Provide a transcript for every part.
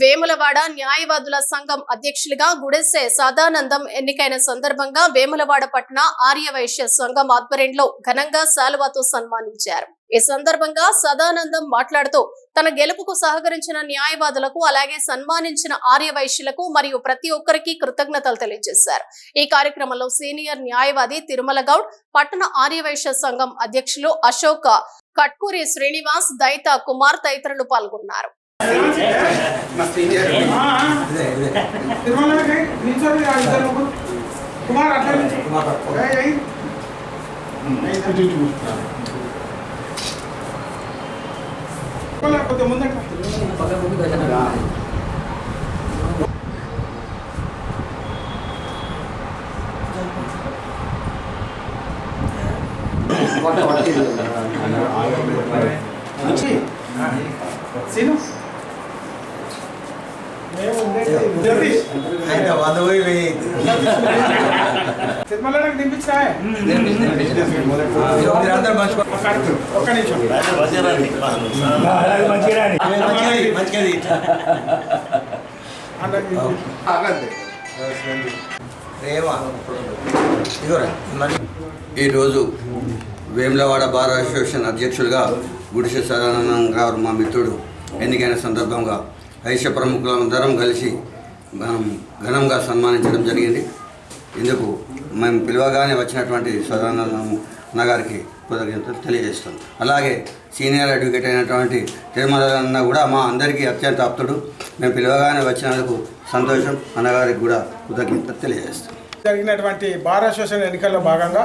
వేములవాడ న్యాయవాదుల సంఘం అధ్యక్షులుగా గుడెసె సదానందం ఎన్నికైన సందర్భంగా వేములవాడ పట్టణ ఆర్యవైశ్య సంఘం ఆధ్వర్యంలో ఘనంగా శాలువాతో సన్మానించారు. ఈ సందర్భంగా సదానందం మాట్లాడుతూ తన గెలుపుకు సహకరించిన న్యాయవాదులకు అలాగే సన్మానించిన ఆర్యవైశ్యులకు మరియు ప్రతి ఒక్కరికి కృతజ్ఞతలు తెలియజేశారు. ఈ కార్యక్రమంలో సీనియర్ న్యాయవాది తిరుమల గౌడ్ పట్టణ ఆర్యవైశ్య సంఘం అధ్యక్షులు అశోక కట్కూరి శ్రీనివాస్ దైత కుమార్ తదితరులు పాల్గొన్నారు. తిరుమల నిల్చొని ఆ ఇద్దరు ముగ్గురు. కుమార్ అట్లా నిల్చో. ఏయ్, ఏయ్. తిరుమల కొద్దిగా ముందట. వచ్చి. వంద పోయి వెయ్యి. తిరుమలకి దింపించా మీరందరూ మంచి పని. ఒక్క నిమిషం. మంచిది, మంచిది. అందరికి ప్రేమ. ఇదిగోరా, మరి ఈరోజు వేములవాడ బార్ అసోసియేషన్ అధ్యక్షులుగా గుడిసె సదానందం గారు మా మిత్రుడు. ఎన్నికైన సందర్భంగా వైశ్య ప్రముఖులందరం కలిసి మనం ఘనంగా సన్మానించడం జరిగింది. ఇందుకు మేము పిలవగానే వచ్చినటువంటి సదానందము అన్న గారికి కృతజ్ఞతలు తెలియజేస్తాం. అలాగే సీనియర్ అడ్వకేట్ అయినటువంటి తిరుమలన్న కూడా మా అందరికీ అత్యంత ఆప్తుడు. మేము పిలవగానే వచ్చినందుకు సంతోషం. అన్నగారికి కూడా కృతజ్ఞతలు తెలియజేస్తాం. జరిగినటువంటి బార్ అసోసియేషన్ ఎన్నికల్లో భాగంగా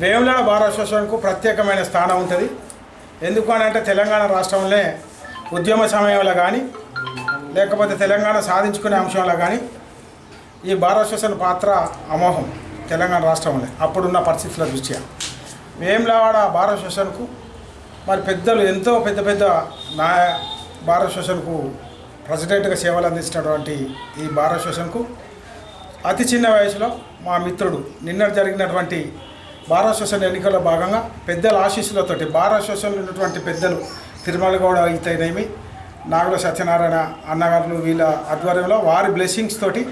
వేములవాడ బార్ అసోసియేషన్కు ప్రత్యేకమైన స్థానం ఉంటుంది. ఎందుకు అని అంటే తెలంగాణ రాష్ట్రంలో ఉద్యమ సమయంలో కానీ లేకపోతే తెలంగాణ సాధించుకునే అంశంలో కానీ ఈ భారతదేశం పాత్ర అమోహం తెలంగాణ రాష్ట్రంలో అప్పుడున్న పరిస్థితుల దృష్ట్యా. వేములవాడ భారతదేశంకు మరి పెద్దలు ఎంతో పెద్ద పెద్ద నా భారతదేశంకు ప్రెసిడెంట్గా సేవలు అందించినటువంటి ఈ భారతదేశంకు అతి చిన్న వయసులో మా మిత్రుడు నిన్న జరిగినటువంటి భారతదేశం ఎన్నికల్లో భాగంగా పెద్దల ఆశీస్సులతోటి భారతదేశంలో ఉన్నటువంటి పెద్దలు తిరుమల గౌడ అయితేనేమి నాగుల సత్యనారాయణ అన్నగారులు వీళ్ళ ఆధ్వర్యంలో వారి బ్లెస్సింగ్స్ తోటి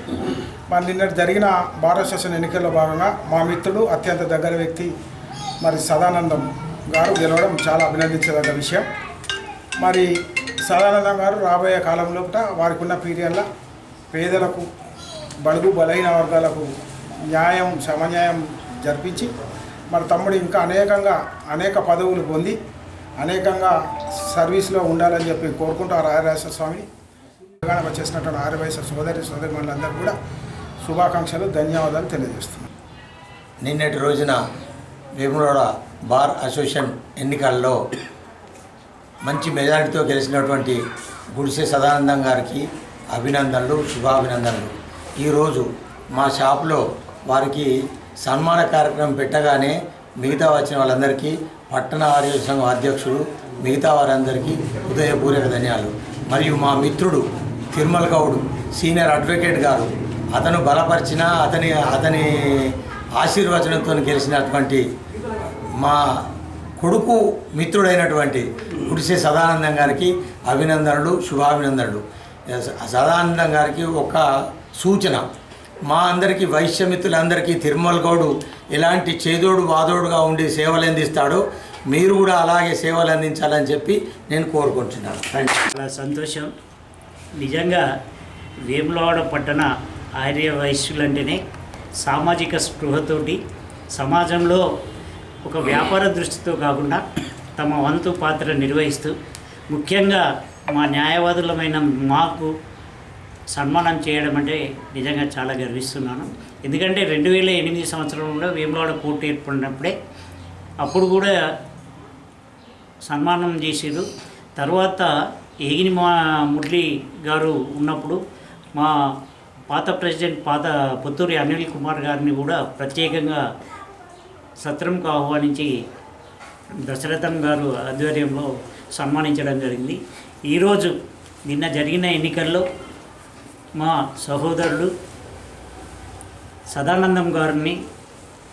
మరి నిన్న జరిగిన భారత శాసన ఎన్నికల్లో భాగంగా మా మిత్రుడు అత్యంత దగ్గర వ్యక్తి మరి సదానందం గారు గెలవడం చాలా అభినందించదగ్గ విషయం. మరి సదానందం గారు రాబోయే కాలంలో వారికి ఉన్న పీరియడ్ల పేదలకు బడుగు బలహీన వర్గాలకు న్యాయం సమన్యాయం జరిపించి మరి తమ్ముడు ఇంకా అనేకంగా అనేక పదవులు పొంది అనేకంగా సర్వీస్లో ఉండాలని చెప్పి కోరుకుంటారు ఆర్యవేశ్వర స్వామి తెలంగాణకు వచ్చేసినటువంటి ఆర్యవేశ్వర సోదరి సోదరి మండలందరికీ కూడా శుభాకాంక్షలు ధన్యవాదాలు తెలియజేస్తున్నాను నిన్నటి రోజున వేములవాడ బార్ అసోసియేషన్ ఎన్నికల్లో మంచి మెజారిటీతో గెలిచినటువంటి గుడిసె సదానందం గారికి అభినందనలు శుభాభినందనలు. ఈరోజు మా షాప్లో వారికి సన్మాన కార్యక్రమం పెట్టగానే మిగతా వచ్చిన వాళ్ళందరికీ పట్టణ ఆర్య సంఘం అధ్యక్షుడు మిగతా వారందరికీ హృదయపూర్వక ధన్యాలు. మరియు మా మిత్రుడు తిరుమల గౌడ్ సీనియర్ అడ్వకేట్ గారు అతను బలపరిచిన అతని అతని ఆశీర్వచనంతో గెలిచినటువంటి మా కొడుకు మిత్రుడైనటువంటి గుడిసె సదానందం గారికి అభినందనలు శుభాభినందనలు. సదానందం గారికి ఒక సూచన. మా అందరికీ వైశ్యమిత్రులందరికీ తిరుమల గౌడు ఎలాంటి చేదోడు వాదోడుగా ఉండి సేవలు అందిస్తాడో మీరు కూడా అలాగే సేవలు అందించాలని చెప్పి నేను కోరుకుంటున్నాను. చాలా సంతోషం. నిజంగా వేములవాడ పట్టణ ఆర్య వైశ్యులంటేనే సామాజిక స్పృహతోటి సమాజంలో ఒక వ్యాపార దృష్టితో కాకుండా తమ వంతు పాత్ర నిర్వహిస్తూ ముఖ్యంగా మా న్యాయవాదులమైన మాకు సన్మానం చేయడం అంటే నిజంగా చాలా గర్విస్తున్నాను. ఎందుకంటే రెండు వేల ఎనిమిది సంవత్సరంలో వేములవాడ కోర్టు ఏర్పడినప్పుడే అప్పుడు కూడా సన్మానం చేసారు తర్వాత ఏగిని మా మురళి గారు ఉన్నప్పుడు మా పాత ప్రెసిడెంట్ పాత పుత్తూరి అనిల్ కుమార్ గారిని కూడా ప్రత్యేకంగా సత్రంకు ఆహ్వానించి దశరథం గారు ఆధ్వర్యంలో సన్మానించడం జరిగింది. ఈరోజు నిన్న జరిగిన ఎన్నికల్లో మా సహోదరుడు సదానందం గారిని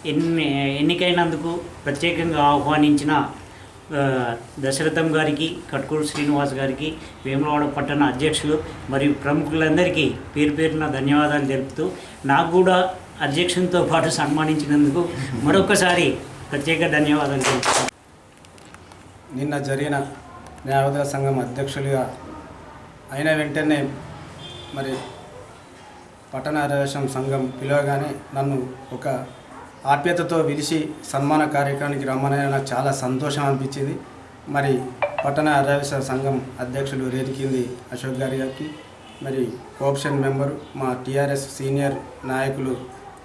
ఎన్ని ఎన్నికైనందుకు ప్రత్యేకంగా ఆహ్వానించిన దశరథం గారికి కట్కూరు శ్రీనివాస్ గారికి వేములవాడ పట్టణ అధ్యక్షులు మరియు ప్రముఖులందరికీ పేరు పేరున ధన్యవాదాలు తెలుపుతూ నాకు కూడా అధ్యక్షునితో పాటు సన్మానించినందుకు మరొకసారి ప్రత్యేక ధన్యవాదాలు తెలుపుతాను. నిన్న జరిగిన న్యాయవాదుల సంఘం అధ్యక్షులుగా అయిన వెంటనే మరి పట్టణ సంఘం పిలవగానే నన్ను ఒక ఆప్యతతో పిలిచి సన్మాన కార్యక్రమానికి రమ్మని నాకు చాలా సంతోషం అనిపించింది. మరి పట్టణ రిజర్వేషన్ సంఘం అధ్యక్షులు రేతికింది అశోక్ గారి గారికి మరి కోఆప్షన్ మెంబరు మా టీఆర్ఎస్ సీనియర్ నాయకులు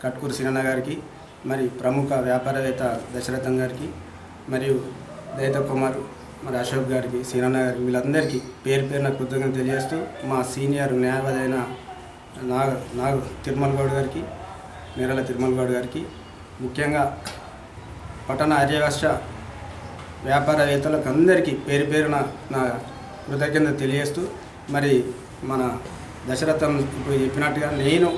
కట్కూరు సినన్న గారికి మరి ప్రముఖ వ్యాపారవేత్త దశరథం గారికి మరియు దయత కుమార్ మరి అశోక్ గారికి సీనన్న గారికి వీళ్ళందరికీ పేరు పేరున కృతజ్ఞత తెలియజేస్తూ మా సీనియర్ న్యాయవాది అయిన నాగ నాగ తిరుమల గౌడ్ గారికి నేరల తిరుమల గౌడ్ గారికి ముఖ్యంగా పట్టణ ఆర్యవశ్య వ్యాపారవేత్తలకు అందరికీ పేరు పేరున నా కృతజ్ఞత తెలియజేస్తూ మరి మన దశరథం ఇప్పుడు చెప్పినట్టుగా నేను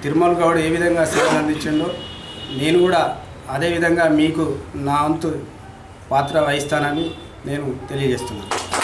తిరుమల గౌడ్ ఏ విధంగా సేవలు అందించిండో నేను కూడా అదే విధంగా మీకు నా అంతు పాత్ర వహిస్తానని నేను తెలియజేస్తున్నాను.